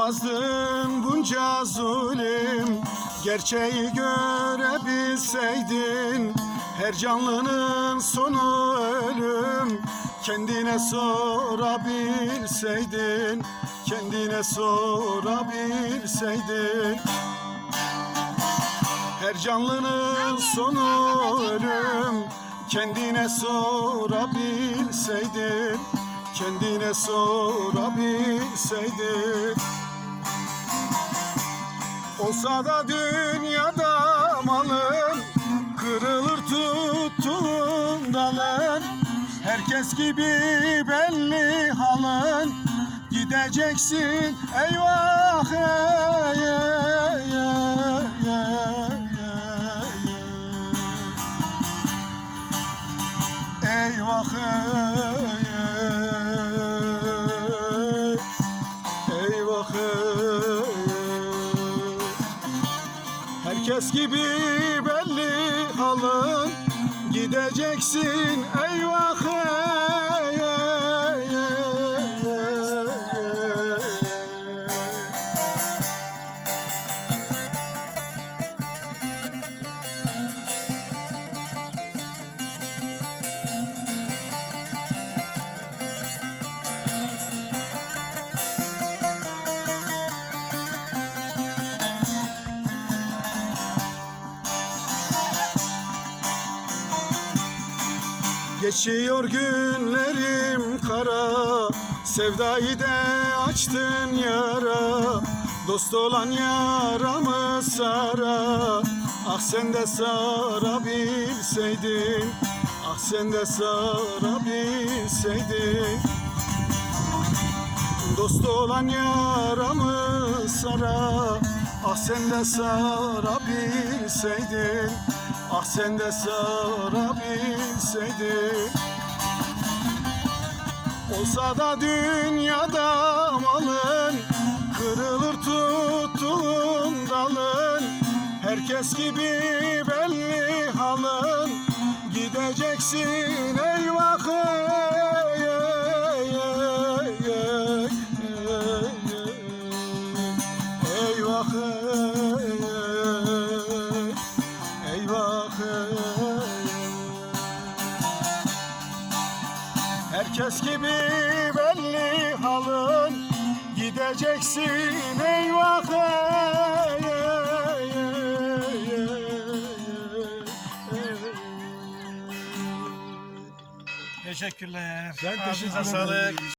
Yapmazdın bunca zulüm. Gerçeği görebilseydin Her canlının sonu ölüm. Kendine sorabilseydin Kendine sorabilseydin. Her canlının sonu ölüm. Kendine sorabilseydin Kendine sorabilseydin Olsa da dünyada malın Kırılır tuttuğun dalın Herkes gibi belli halın Gideceksin eyvah ey, ey, ey, ey, ey. Eyvah ey, ey, eyvah ey. Herkes gibi belli halın Gideceksin eyvah Geçiyor günlerim kara. Sevdayı da açtın yara. Dost olan yaramı sara. Ah sen de sarabilseydin Ah sen de sarabilseydin Dost olan yaramı sara Ah sen de sarabilseydin Ah sen de sarabilseydin Olsa da dünyada malın Kırılır tuttuğun dalın. Herkes gibi belli halın Gideceksin Eyvah ey, ey, eyvah ey. Herkes gibi belli halın Gideceksin eyvah ey, ey, ey, ey, ey. Teşekkürler. Ben teşekkür ederim. sağlık.